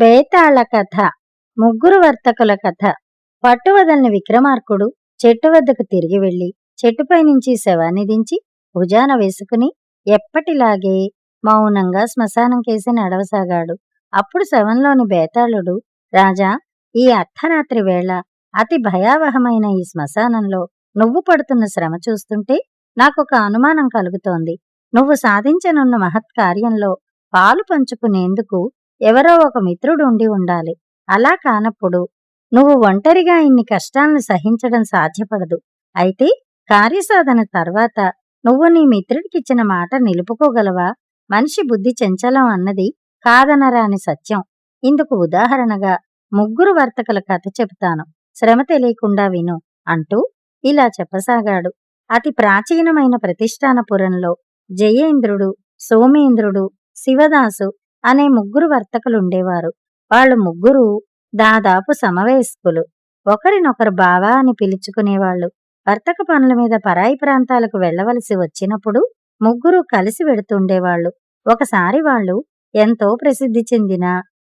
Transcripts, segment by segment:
బేతాళ కథ ముగ్గురు వర్తకుల కథ. పట్టువదలని విక్రమార్కుడు చెట్టు వద్దకు తిరిగి వెళ్ళి చెట్టుపై నుంచి శవాన్ని దించి భుజాన వేసుకుని ఎప్పటిలాగే మౌనంగా శ్మశానం కేసి నడవసాగాడు. అప్పుడు శవంలోని బేతాళుడు రాజా ఈ అర్ధరాత్రి వేళ అతి భయావహమైన ఈ శ్మశానంలో నువ్వు పడుతున్న శ్రమ చూస్తుంటే నాకొక అనుమానం కలుగుతోంది. నువ్వు సాధించనున్న మహత్ కార్యంలో పాలు పంచుకునేందుకు ఎవరో ఒక మిత్రుడు ఉండి ఉండాలి. అలా కానప్పుడు నువ్వు ఒంటరిగా ఇన్ని కష్టాలను సహించడం సాధ్యపడదు. అయితే కార్యసాధన తర్వాత నువ్వు నీ మిత్రుడికిచ్చిన మాట నిలుపుకోగలవా? మనిషి బుద్ధి చెంచలం అన్నది కాదనరాని సత్యం. ఇందుకు ఉదాహరణగా ముగ్గురు వర్తకుల కథ చెబుతాను. శ్రమ తెలియకుండా విను అంటూ ఇలా చెప్పసాగాడు. అతి ప్రాచీనమైన ప్రతిష్టానపురంలో జయేంద్రుడు సోమేంద్రుడు శివదాసు అనే ముగ్గురు వర్తకులుండేవారు. వాళ్ళు ముగ్గురు దాదాపు సమవయస్కులు. ఒకరినొకరు బావా అని పిలుచుకునేవాళ్ళు. వర్తక పనుల మీద పరాయి ప్రాంతాలకు వెళ్ళవలసి వచ్చినప్పుడు ముగ్గురు కలిసి వెడుతుండేవాళ్ళు. ఒకసారి వాళ్ళు ఎంతో ప్రసిద్ధి చెందిన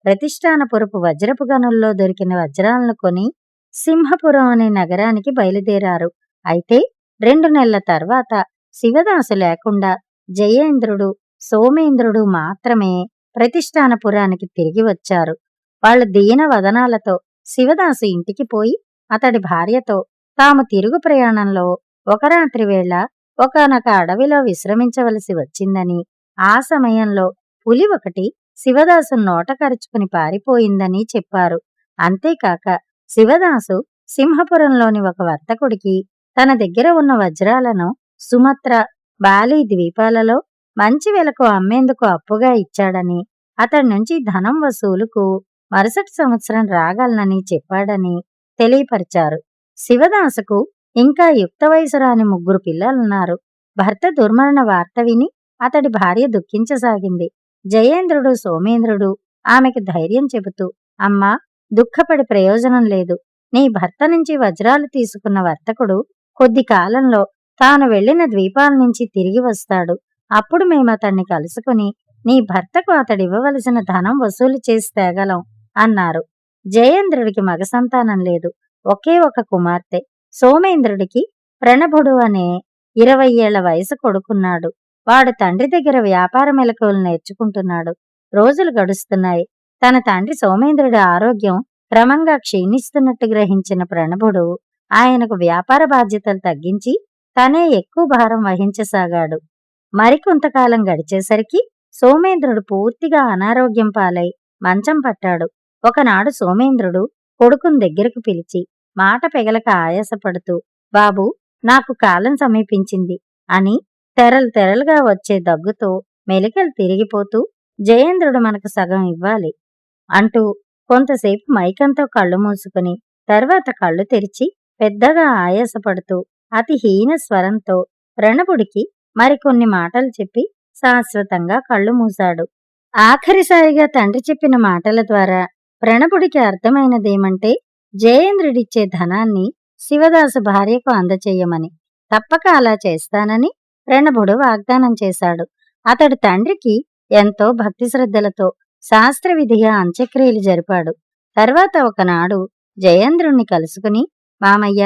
ప్రతిష్టానపురపు వజ్రపు గనుల్లో దొరికిన వజ్రాలను కొని సింహపురం అనే నగరానికి బయలుదేరారు. అయితే రెండు నెలల తర్వాత శివదాసు లేకుండా జయేంద్రుడు సోమేంద్రుడు మాత్రమే ప్రతిష్టానపురానికి తిరిగి వచ్చారు. వాళ్ళు దీన వదనాలతో శివదాసు ఇంటికి పోయి అతడి భార్యతో తాము తిరుగు ప్రయాణంలో ఒక రాత్రి వేళ ఒకనొక అడవిలో విశ్రమించవలసి వచ్చిందని ఆ సమయంలో పులి ఒకటి శివదాసు నోట కరుచుకుని పారిపోయిందని చెప్పారు. అంతేకాక శివదాసు సింహపురంలోని ఒక వర్తకుడికి తన దగ్గర ఉన్న వజ్రాలను సుమత్ర బాలి ద్వీపాలలో మంచి వెలకు అమ్మేందుకు అప్పుగా ఇచ్చాడని అతడి నుంచి ధనం వసూలుకు మరుసటి సంవత్సరం రాగలనని చెప్పాడని తెలియపరిచారు. శివదాసుకు ఇంకా యుక్త వయసు రాని ముగ్గురు పిల్లలున్నారు. భర్త దుర్మరణ వార్త విని అతడి భార్య దుఃఖించసాగింది. జయేంద్రుడు సోమేంద్రుడు ఆమెకు ధైర్యం చెబుతూ అమ్మా దుఃఖపడి ప్రయోజనం లేదు. నీ భర్త నుంచి వజ్రాలు తీసుకున్న వర్తకుడు కొద్ది కాలంలో తాను వెళ్ళిన ద్వీపాల నుంచి తిరిగి వస్తాడు. అప్పుడు మేము అతన్ని కలుసుకుని నీ భర్తకు అతడివ్వవలసిన ధనం వసూలు చేసి తేగలం అన్నారు. జయేంద్రుడికి మగ సంతానం లేదు. ఒకే ఒక కుమార్తె. సోమేంద్రుడికి ప్రణభుడు అనే ఇరవై ఏళ్ళ వయసు కొడుకున్నాడు. వాడు తండ్రి దగ్గర వ్యాపార మెలకువలు నేర్చుకుంటున్నాడు. రోజులు గడుస్తున్నాయి. తన తండ్రి సోమేంద్రుడి ఆరోగ్యం క్రమంగా క్షీణిస్తున్నట్టు గ్రహించిన ప్రణభుడు ఆయనకు వ్యాపార బాధ్యతలు తగ్గించి తనే ఎక్కువ భారం వహించసాగాడు. మరికొంతకాలం గడిచేసరికి సోమేంద్రుడు పూర్తిగా అనారోగ్యం పాలై మంచం పట్టాడు. ఒకనాడు సోమేంద్రుడు కొడుకుని దగ్గరకు పిలిచి మాట పెగలక ఆయాసపడుతూ బాబు నాకు కాలం సమీపించింది అని తెరలు తెరలుగా వచ్చే దగ్గుతో మెలికలు తిరిగిపోతూ జయేంద్రుడు మనకు సగం ఇవ్వాలి అంటూ కొంతసేపు మైకంతో కళ్ళు మూసుకుని తర్వాత కళ్ళు తెరిచి పెద్దగా ఆయాసపడుతూ అతి హీన స్వరంతో ప్రణబుడికి మరికొన్ని మాటలు చెప్పి శాశ్వతంగా కళ్ళు మూశాడు. ఆఖరిసారిగా తండ్రి చెప్పిన మాటల ద్వారా ప్రణపుడికి అర్థమైనదేమంటే జయేంద్రుడిచ్చే ధనాన్ని శివదాసు భార్యకు అందచేయమని తప్పక అలా చేస్తానని ప్రణభుడు వాగ్దానం చేశాడు. అతడు తండ్రికి ఎంతో భక్తి శ్రద్ధలతో శాస్త్రవిధిగా అంత్యక్రియలు జరిపాడు. తర్వాత ఒకనాడు జయేంద్రుణ్ణి కలుసుకుని మామయ్య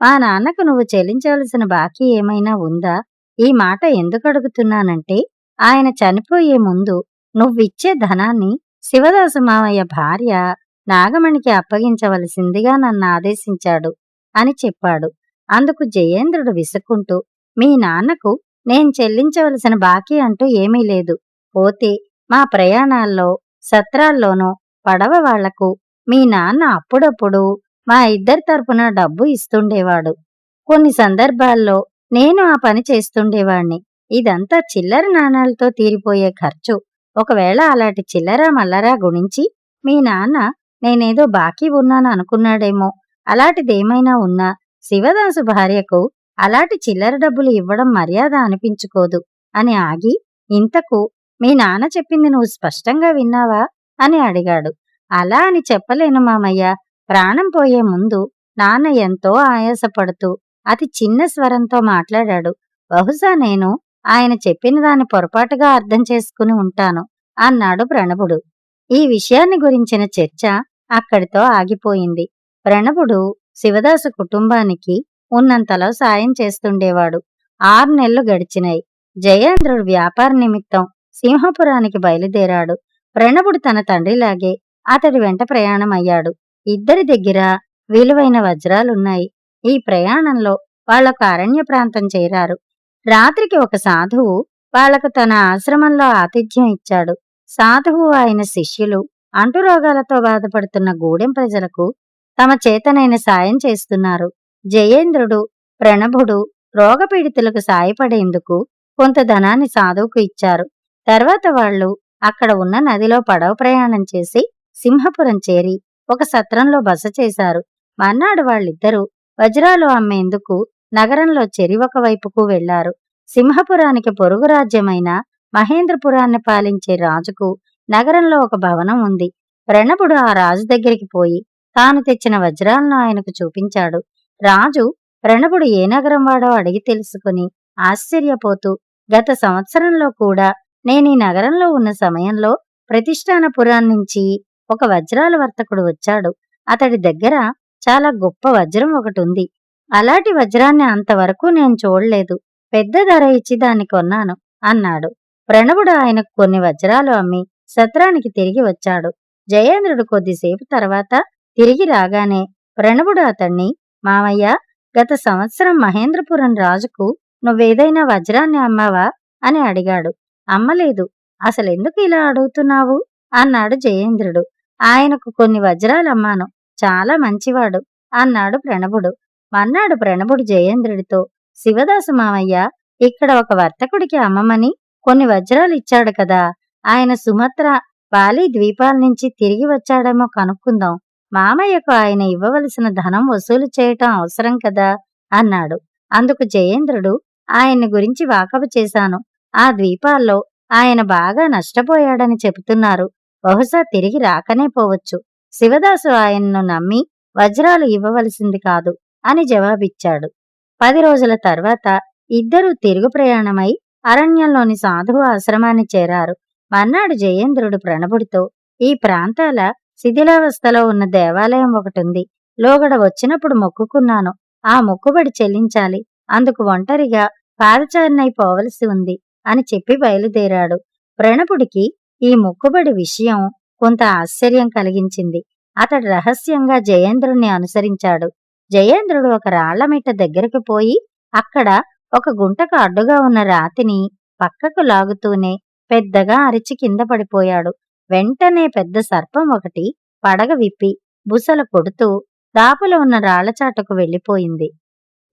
మా నాన్నకు నువ్వు చెల్లించవలసిన బాకీ ఏమైనా ఉందా? ఈ మాట ఎందుకు అడుగుతున్నానంటే ఆయన చనిపోయే ముందు నువ్విచ్చే ధనాన్ని శివదాసు మామయ్య భార్య నాగమణికి అప్పగించవలసిందిగా నన్ను ఆదేశించాడు అని చెప్పాడు. అందుకు జయేంద్రుడు విసుక్కుంటూ మీ నాన్నకు నేను చెల్లించవలసిన బాకీ అంటూ ఏమీ లేదు. పోతే మా ప్రయాణాల్లో సత్రాల్లోనూ పడవ వాళ్ళకు మీ నాన్న అప్పుడప్పుడు మా ఇద్దరి తరపున డబ్బు ఇస్తుండేవాడు. కొన్ని సందర్భాల్లో నేను ఆ పని చేస్తుండేవాణ్ణి. ఇదంతా చిల్లర నాణాలతో తీరిపోయే ఖర్చు. ఒకవేళ అలాంటి చిల్లర మల్లరా గుణించి మీ నాన్న నేనేదో బాకీ ఉన్నాను అనుకున్నాడేమో అలాంటిదేమైనా ఉన్నా శివదాసు భార్యకు అలాంటి చిల్లర డబ్బులు ఇవ్వడం మర్యాద అనిపించుకోదు అని ఆగి ఇంతకు మీ నాన్న చెప్పింది నువ్వు స్పష్టంగా విన్నావా? అని అడిగాడు. అలా అని చెప్పలేను మామయ్య. ప్రాణం పోయే ముందు నాన్న ఎంతో ఆయాసపడుతూ అతి చిన్న స్వరంతో మాట్లాడాడు. బహుశా నేను ఆయన చెప్పిన దాన్ని పొరపాటుగా అర్థం చేసుకుని ఉంటాను అన్నాడు ప్రణభుడు ఈ విషయాన్ని గురించిన చర్చ అక్కడితో ఆగిపోయింది. ప్రణబుడు శివదాసు కుటుంబానికి ఉన్నంతలో సాయం చేస్తుండేవాడు. ఆరు నెలలు గడిచినాయి. జయేంద్రుడు వ్యాపార నిమిత్తం సింహపురానికి బయలుదేరాడు. ప్రణబుడు తన తండ్రిలాగే అతడి వెంట ప్రయాణం అయ్యాడు ఇద్దరి దగ్గర విలువైన వజ్రాలున్నాయి. ఈ ప్రయాణంలో వాళ్ళకు అరణ్య ప్రాంతం చేరారు. రాత్రికి ఒక సాధువు వాళ్ళకు తన ఆశ్రమంలో ఆతిథ్యం ఇచ్చాడు. సాధువు ఆయన శిష్యులు అంటురోగాలతో బాధపడుతున్న గూడెం ప్రజలకు తమ చేతనైన సాయం చేస్తున్నారు. జయేంద్రుడు ప్రణభుడు రోగపీడితులకు సాయపడేందుకు కొంత ధనాన్ని సాధువుకు ఇచ్చారు. తర్వాత వాళ్ళు అక్కడ ఉన్న నదిలో పడవ ప్రయాణం చేసి సింహపురం చేరి ఒక సత్రంలో బస చేశారు. మర్నాడు వాళ్ళిద్దరూ వజ్రాలు అమ్మేందుకు నగరంలో చెరి ఒక వైపుకు వెళ్ళారు. సింహపురానికి పొరుగు రాజ్యమైన మహేంద్రపురాన్ని పాలించే రాజుకు నగరంలో ఒక భవనం ఉంది. ప్రణబుడు ఆ రాజు దగ్గరికి పోయి తాను తెచ్చిన వజ్రాలను ఆయనకు చూపించాడు. రాజు ప్రణబుడు ఏ నగరం వాడో అడిగి తెలుసుకుని ఆశ్చర్యపోతూ గత సంవత్సరంలో కూడా నేను ఈ నగరంలో ఉన్న సమయంలో ప్రతిష్టానపురాన్నించి ఒక వజ్రాల వర్తకుడు వచ్చాడు. అతడి దగ్గర చాలా గొప్ప వజ్రం ఒకటి ఉంది అలాంటి వజ్రాన్ని అంతవరకు నేను చూడలేదు. పెద్ద ధర ఇచ్చి దాన్ని కొన్నాను అన్నాడు. ప్రణవుడు ఆయనకు కొన్ని వజ్రాలు అమ్మి సత్రానికి తిరిగి వచ్చాడు. జయేంద్రుడు కొద్దిసేపు తర్వాత తిరిగి రాగానే ప్రణవుడు అతణ్ణి మామయ్య గత సంవత్సరం మహేంద్రపురం రాజుకు నువ్వేదైనా వజ్రాన్ని అమ్మావా? అని అడిగాడు. అమ్మలేదు. అసలెందుకు ఇలా అడుగుతున్నావు? అన్నాడు జయేంద్రుడు. ఆయనకు కొన్ని వజ్రాలు అమ్మాను. చాలా మంచివాడు అన్నాడు ప్రణబుడు. మన్నాడు ప్రణబుడు జయేంద్రుడితో శివదాసు మామయ్య ఇక్కడ ఒక వర్తకుడికి అమ్మమని కొన్ని వజ్రాలు ఇచ్చాడు కదా ఆయన సుమత్ర బాలి ద్వీపాల నుంచి తిరిగి వచ్చాడేమో కనుక్కుందాం. మామయ్యకు ఆయన ఇవ్వవలసిన ధనం వసూలు చేయటం అవసరం కదా అన్నాడు. అందుకు జయేంద్రుడు ఆయన్ని గురించి వాకబు చేశాను. ఆ ద్వీపాల్లో ఆయన బాగా నష్టపోయాడని చెబుతున్నారు. బహుశా తిరిగి రాకనే పోవచ్చు. శివదాసు ఆయన్ను నమ్మి వజ్రాలు ఇవ్వవలసింది కాదు అని జవాబిచ్చాడు. పది రోజుల తర్వాత ఇద్దరూ తిరుగు ప్రయాణమై అరణ్యంలోని సాధువు ఆశ్రమాన్ని చేరారు. మర్నాడు జయేంద్రుడు ప్రణబుడితో ఈ ప్రాంతాల శిథిలావస్థలో ఉన్న దేవాలయం ఒకటుంది. లోగడ వచ్చినప్పుడు మొక్కుకున్నాను. ఆ మొక్కుబడి చెల్లించాలి. అందుకు ఒంటరిగా పాదచారినై పోవలసి ఉంది అని చెప్పి బయలుదేరాడు. ప్రణపుడికి ఈ మొక్కుబడి విషయం కొంత ఆశ్చర్యం కలిగించింది. అతడు రహస్యంగా జయేంద్రుణ్ణి అనుసరించాడు. జయేంద్రుడు ఒక రాళ్ళమిట్ట దగ్గరకు పోయి అక్కడ ఒక గుంటకు అడ్డుగా ఉన్న రాతిని పక్కకు లాగుతూనే పెద్దగా అరిచి కింద పడిపోయాడు. వెంటనే పెద్ద సర్పం ఒకటి పడగ విప్పి బుసలు కొడుతూ దాపులో ఉన్న రాళ్ళచాటకు వెళ్ళిపోయింది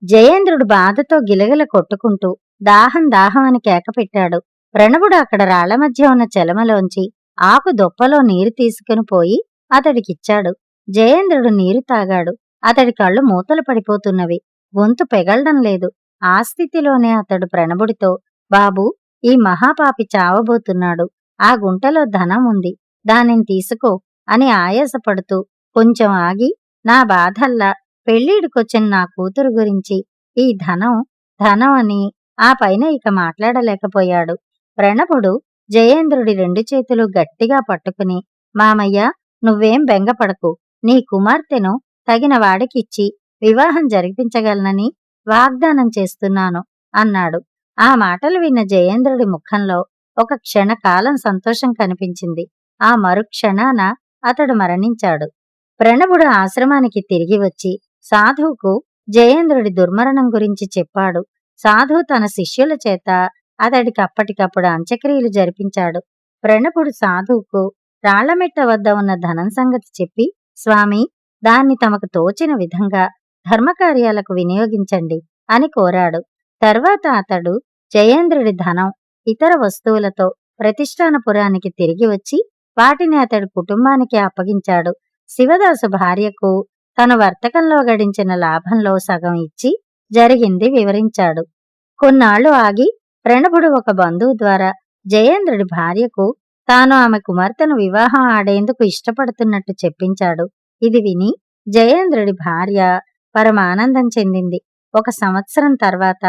జయేంద్రుడు బాధతో గిలగిల కొట్టుకుంటూ దాహం దాహం అని కేకపెట్టాడు ప్రణవుడు అక్కడ రాళ్ళ మధ్య ఉన్న చెలమలోంచి ఆకు దొప్పలో నీరు తీసుకుని పోయి అతడికిచ్చాడు. జయేంద్రుడు నీరు తాగాడు. అతడి కళ్ళు మూతలు పడిపోతున్నవి. గొంతు పెగలడం లేదు. ఆ స్థితిలోనే అతడు ప్రణబుడితో బాబూ ఈ మహాపాపి చావబోతున్నాడు. ఆ గుంటలో ధనం ఉంది. దానిని తీసుకో అని ఆయాసపడుతూ కొంచెం ఆగి నా బాధల్లా పెళ్ళీడుకొచ్చిన నా కూతురు గురించి ఈ ధనం ధనం అని ఆ పైన ఇక మాట్లాడలేకపోయాడు. ప్రణబుడు జయేంద్రుడి రెండు చేతులు గట్టిగా పట్టుకుని మామయ్య నువ్వేం బెంగపడకు. నీ కుమార్తెను తగిన వాడికిచ్చి వివాహం జరిపించగలనని వాగ్దానం చేస్తున్నాను అన్నాడు. ఆ మాటలు విన్న జయేంద్రుడి ముఖంలో ఒక క్షణకాలం సంతోషం కనిపించింది. ఆ మరుక్షణాన అతడు మరణించాడు. ప్రణబుడు ఆశ్రమానికి తిరిగి వచ్చి సాధువుకు జయేంద్రుడి దుర్మరణం గురించి చెప్పాడు. సాధువు తన శిష్యుల చేత అతడికి అప్పటికప్పుడు అంత్యక్రియలు జరిపించాడు. ప్రణపుడు సాధువుకు రాళ్ళమెట్ట వద్ద ఉన్న ధనం సంగతి చెప్పి స్వామి దాన్ని తమకు తోచిన విధంగా ధర్మకార్యాలకు వినియోగించండి అని కోరాడు. తర్వాత అతడు జయేంద్రుడి ధనం ఇతర వస్తువులతో ప్రతిష్టానపురానికి తిరిగి వచ్చి వాటిని అతడి కుటుంబానికి అప్పగించాడు. శివదాసు భార్యకు తన వర్తకంలో గడించిన లాభంలో సగం ఇచ్చి జరిగింది వివరించాడు. కొన్నాళ్ళు ఆగి ప్రణభుడు ఒక బంధువు ద్వారా జయేంద్రుడి భార్యకు తాను ఆమె కుమార్తెను వివాహం ఆడేందుకు ఇష్టపడుతున్నట్టు చెప్పించాడు. ఇది విని జయేంద్రుడి భార్య పరమానందం చెందింది. ఒక సంవత్సరం తర్వాత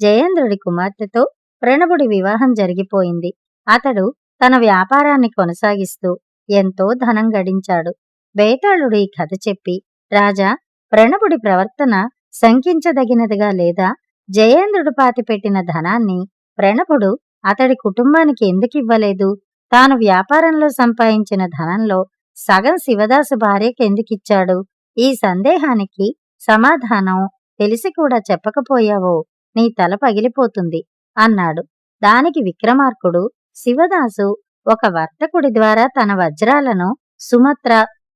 జయేంద్రుడి కుమార్తెతో ప్రణభుడి వివాహం జరిగిపోయింది. అతడు తన వ్యాపారాన్ని కొనసాగిస్తూ ఎంతో ధనం గడించాడు. బేతాళుడు ఈ కథ చెప్పి రాజా ప్రణభుడి ప్రవర్తన శంకించదగినదిగా లేదా? జయేంద్రుడు పాతిపెట్టిన ధనాన్ని ప్రణపుడు అతడి కుటుంబానికి ఎందుకు ఇవ్వలేదు? తాను వ్యాపారంలో సంపాదించిన ధనంలో సగం శివదాసు భార్యకెందుకిచ్చాడు ఈ సందేహానికి సమాధానం తెలిసి కూడా చెప్పకపోయావో? నీ తల పగిలిపోతుంది అన్నాడు. దానికి విక్రమార్కుడు శివదాసు ఒక వర్తకుడి ద్వారా తన వజ్రాలను సుమత్ర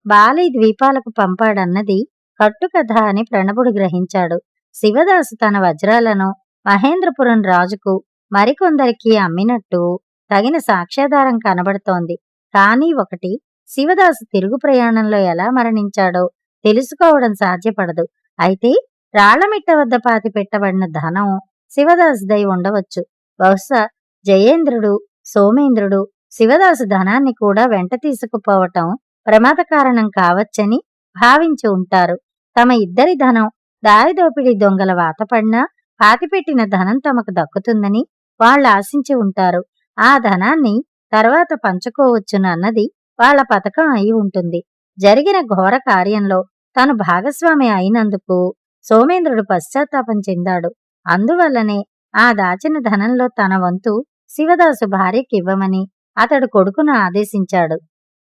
బాలి ద్వీపాలకు పంపాడన్నది కట్టుకథ అని ప్రణబుడు గ్రహించాడు. శివదాసు తన వజ్రాలను మహేంద్రపురం రాజుకు మరికొందరికి అమ్మినట్టు తగిన సాక్ష్యాధారం కనబడుతోంది. కానీ ఒకటి శివదాసు తిరుగు ప్రయాణంలో ఎలా మరణించాడో తెలుసుకోవడం సాధ్యపడదు. అయితే రాళ్ళమిట్ట వద్ద పాతి పెట్టబడిన ధనం శివదాసుదై ఉండవచ్చు. బహుశా జయేంద్రుడు సోమేంద్రుడు శివదాసు ధనాన్ని కూడా వెంట తీసుకుపోవటం ప్రమాద కారణం కావచ్చని భావించి ఉంటారు. తమ ఇద్దరి ధనం దారిదోపిడి దొంగల వాతపడినా పాతిపెట్టిన ధనం తమకు దక్కుతుందని వాళ్ళు ఆశించి ఉంటారు. ఆ ధనాన్ని తర్వాత పంచుకోవచ్చునన్నది వాళ్ళ పథకం అయి ఉంటుంది. జరిగిన ఘోర కార్యంలో తను భాగస్వామి అయినందుకు సోమేంద్రుడు పశ్చాత్తాపం చెందాడు. అందువల్లనే ఆ దాచిన ధనంలో తన వంతు శివదాసు భార్యకివ్వమని అతడు కొడుకును ఆదేశించాడు.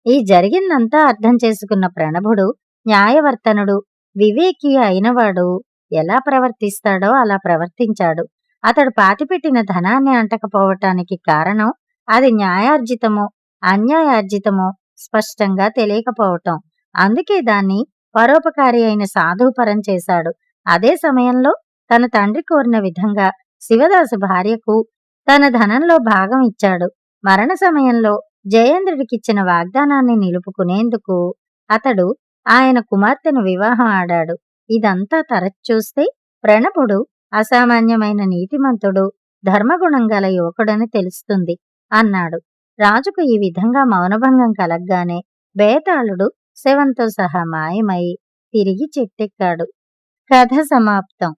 ఈ జరిగిందంతా అర్థం చేసుకున్న ప్రణభుడు న్యాయవర్తనుడు వివేకి అయినవాడు ఎలా ప్రవర్తిస్తాడో అలా ప్రవర్తించాడు. అతడు పాతిపెట్టిన ధనాన్ని అంటకపోవటానికి కారణం అది న్యాయార్జితమో అన్యాయార్జితమో స్పష్టంగా తెలియకపోవటం. అందుకే దాన్ని పరోపకారి అయిన సాధుపరం చేశాడు. అదే సమయంలో తన తండ్రి కోరిన విధంగా శివదాసు భార్యకు తన ధనంలో భాగం ఇచ్చాడు. మరణ సమయంలో జయేంద్రుడికిచ్చిన వాగ్దానాన్ని నిలుపుకునేందుకు అతడు ఆయన కుమార్తెను వివాహం ఆడాడు. ఇదంతా తరచూస్తే ప్రణపుడు అసామాన్యమైన నీతిమంతుడు ధర్మగుణం గల యువకుడని తెలుస్తుంది అన్నాడు. రాజుకు ఈ విధంగా మౌనభంగం కలగ్గానే బేతాళుడు శవంతో సహా మాయమై తిరిగి చెట్టెక్కాడు. కథ సమాప్తం.